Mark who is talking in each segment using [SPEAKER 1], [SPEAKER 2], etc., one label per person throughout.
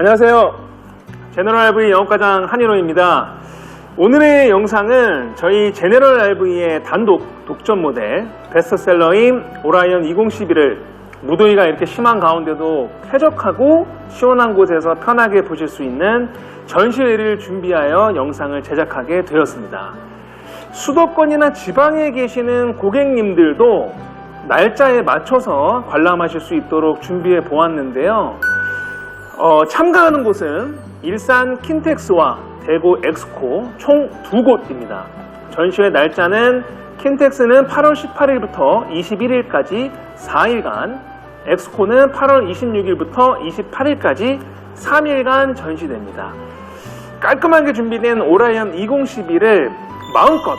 [SPEAKER 1] 안녕하세요. 제너럴 RV 영업과장 한일호입니다. 오늘의 영상은 저희 제너럴 RV의 단독 독점 모델 베스트셀러인 오라이언 2012를 무더위가 이렇게 심한 가운데도 쾌적하고 시원한 곳에서 편하게 보실 수 있는 전시회를 준비하여 영상을 제작하게 되었습니다. 수도권이나 지방에 계시는 고객님들도 날짜에 맞춰서 관람하실 수 있도록 준비해 보았는데요. 어, 참가하는 곳은 일산 킨텍스와 대구 엑스코 총 두 곳입니다. 전시회 날짜는 킨텍스는 8월 18일부터 21일까지 4일간, 엑스코는 8월 26일부터 28일까지 3일간 전시됩니다. 깔끔하게 준비된 오라이언 2012를 마음껏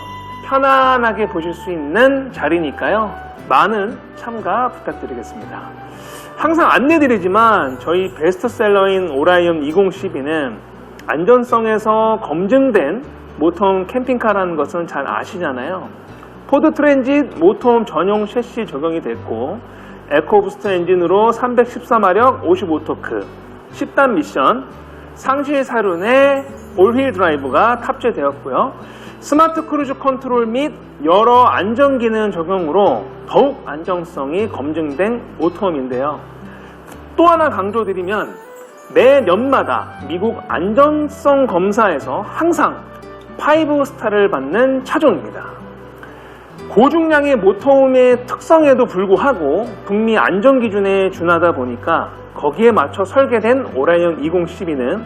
[SPEAKER 1] 편안하게 보실 수 있는 자리니까요. 많은 참가 부탁드리겠습니다. 항상 안내드리지만 저희 베스트셀러인 오라이언 2012는 안전성에서 검증된 모텀 캠핑카라는 것은 잘 아시잖아요. 포드 트랜짓 모텀 전용 셰시 적용이 됐고 에코부스트 엔진으로 314마력 55토크 10단 미션 상실 사륜에 올휠 드라이브가 탑재되었고요. 스마트 크루즈 컨트롤 및 여러 안전 기능 적용으로 더욱 안정성이 검증된 모텀인데요. 또 하나 강조드리면 매 년마다 미국 안전성 검사에서 항상 5스타를 받는 차종입니다. 고중량의 모터홈의 특성에도 불구하고 북미 안전기준에 준하다 보니까 거기에 맞춰 설계된 오라이언 2012는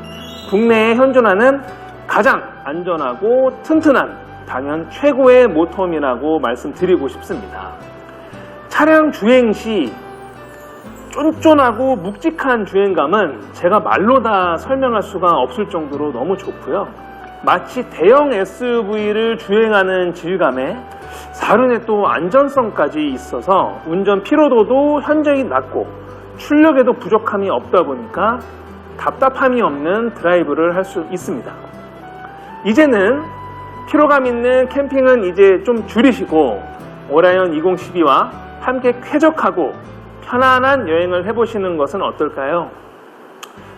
[SPEAKER 1] 국내에 현존하는 가장 안전하고 튼튼한 당연 최고의 모터홈이라고 말씀드리고 싶습니다. 차량 주행 시 쫀쫀하고 묵직한 주행감은 제가 말로 다 설명할 수가 없을 정도로 너무 좋고요. 마치 대형 SUV를 주행하는 질감에 사륜에 또 안전성까지 있어서 운전 피로도도 현저히 낮고 출력에도 부족함이 없다 보니까 답답함이 없는 드라이브를 할 수 있습니다. 이제는 피로감 있는 캠핑은 이제 좀 줄이시고 오라이언 2012와 함께 쾌적하고 편안한 여행을 해보시는 것은 어떨까요?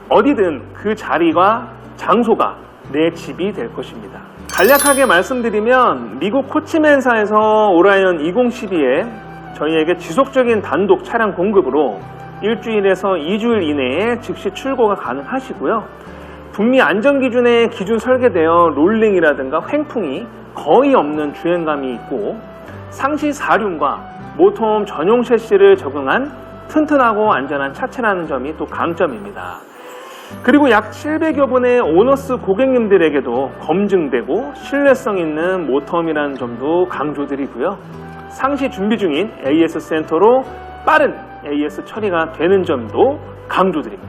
[SPEAKER 1] 어디든 그 자리와 장소가 내 집이 될 것입니다. 간략하게 말씀드리면 미국 코치맨사에서 오라이언 2012에 저희에게 지속적인 단독 차량 공급으로 일주일에서 2주일 이내에 즉시 출고가 가능하시고요. 북미 안전기준에 기준 설계되어 롤링이라든가 횡풍이 거의 없는 주행감이 있고 상시 사륜과 모터홈 전용 셰시를 적용한 튼튼하고 안전한 차체라는 점이 또 강점입니다. 그리고 약 700여 분의 오너스 고객님들에게도 검증되고 신뢰성 있는 모터홈이라는 점도 강조드리고요. 상시 준비 중인 AS 센터로 빠른 AS 처리가 되는 점도 강조드립니다.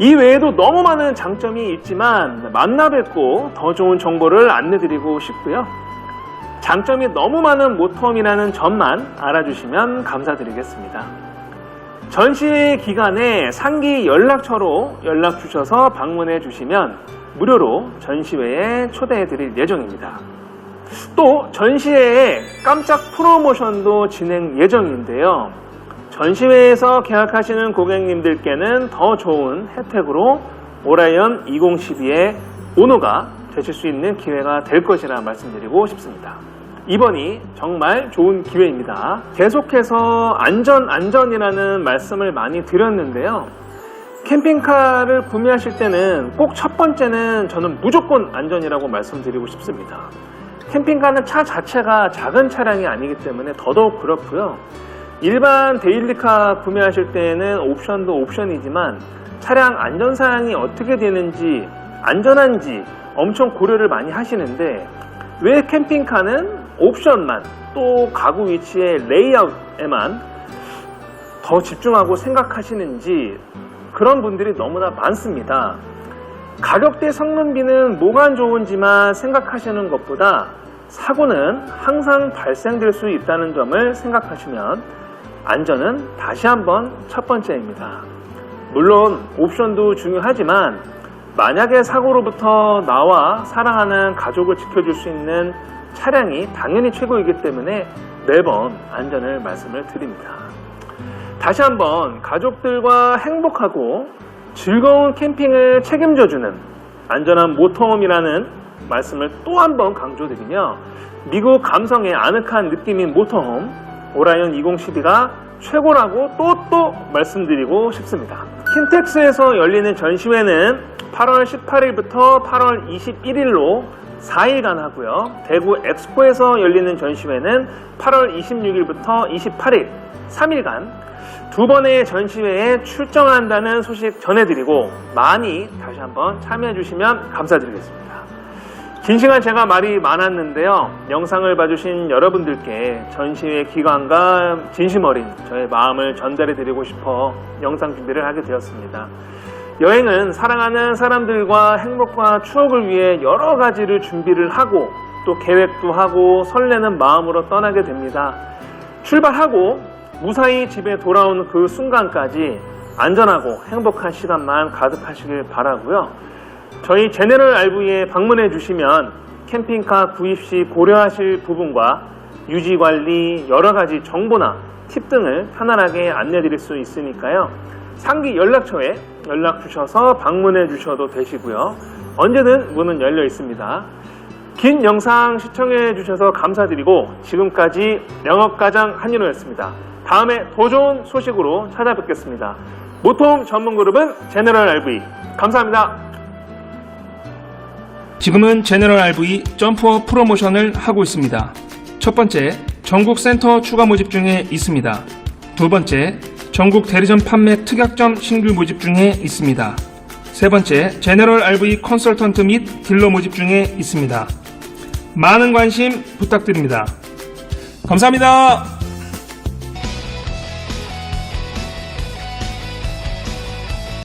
[SPEAKER 1] 이 외에도 너무 많은 장점이 있지만 만나 뵙고 더 좋은 정보를 안내드리고 싶고요. 장점이 너무 많은 모텀이라는 점만 알아주시면 감사드리겠습니다. 전시 기간에 상기 연락처로 연락 주셔서 방문해 주시면 무료로 전시회에 초대해 드릴 예정입니다. 또 전시회에 깜짝 프로모션도 진행 예정인데요. 전시회에서 계약하시는 고객님들께는 더 좋은 혜택으로 오라이언 2012의 오너가 되실 수 있는 기회가 될 것이라 말씀드리고 싶습니다. 이번이 정말 좋은 기회입니다. 계속해서 안전, 안전이라는 말씀을 많이 드렸는데요. 캠핑카를 구매하실 때는 꼭 첫 번째는 저는 무조건 안전이라고 말씀드리고 싶습니다. 캠핑카는 차 자체가 작은 차량이 아니기 때문에 더더욱 그렇고요. 일반 데일리카 구매하실 때는 옵션도 옵션이지만 차량 안전사양이 어떻게 되는지 안전한지 엄청 고려를 많이 하시는데 왜 캠핑카는 옵션만 또 가구 위치의 레이아웃에만 더 집중하고 생각하시는지 그런 분들이 너무나 많습니다. 가격대 성능비는 뭐가 좋은지만 생각하시는 것보다 사고는 항상 발생될 수 있다는 점을 생각하시면 안전은 다시 한번 첫 번째입니다. 물론 옵션도 중요하지만 만약에 사고로부터 나와 사랑하는 가족을 지켜줄 수 있는 차량이 당연히 최고이기 때문에 매번 안전을 말씀을 드립니다. 다시 한번 가족들과 행복하고 즐거운 캠핑을 책임져주는 안전한 모터홈이라는 말씀을 또 한 번 강조드리며 미국 감성의 아늑한 느낌인 모터홈 오라이언 2012가 최고라고 또 또 말씀드리고 싶습니다. 킨텍스에서 열리는 전시회는 8월 18일부터 8월 21일로 4일간 하고요. 대구 엑스포에서 열리는 전시회는 8월 26일부터 28일 3일간 두 번의 전시회에 출정한다는 소식 전해드리고 많이 다시 한번 참여해 주시면 감사드리겠습니다. 긴 시간 제가 말이 많았는데요. 영상을 봐주신 여러분들께 전시회 기관과 진심 어린 저의 마음을 전달해 드리고 싶어 영상 준비를 하게 되었습니다. 여행은 사랑하는 사람들과 행복과 추억을 위해 여러 가지를 준비를 하고 또 계획도 하고 설레는 마음으로 떠나게 됩니다. 출발하고 무사히 집에 돌아오는 그 순간까지 안전하고 행복한 시간만 가득하시길 바라고요. 저희 제네럴 RV에 방문해 주시면 캠핑카 구입 시 고려하실 부분과 유지 관리 여러 가지 정보나 팁 등을 편안하게 안내 드릴 수 있으니까요. 상기 연락처에 연락 주셔서 방문해 주셔도 되시고요. 언제든 문은 열려 있습니다. 긴 영상 시청해 주셔서 감사드리고 지금까지 영업가장 한인호였습니다. 다음에 더 좋은 소식으로 찾아뵙겠습니다. 모통 전문 그룹은 제너럴 RV 감사합니다.
[SPEAKER 2] 지금은 제너럴 RV 점프어 프로모션을 하고 있습니다. 첫 번째, 전국 센터 추가 모집 중에 있습니다. 두 번째, 전국 대리점 판매 특약점 신규 모집 중에 있습니다. 세 번째, 제너럴 RV 컨설턴트 및 딜러 모집 중에 있습니다. 많은 관심 부탁드립니다. 감사합니다.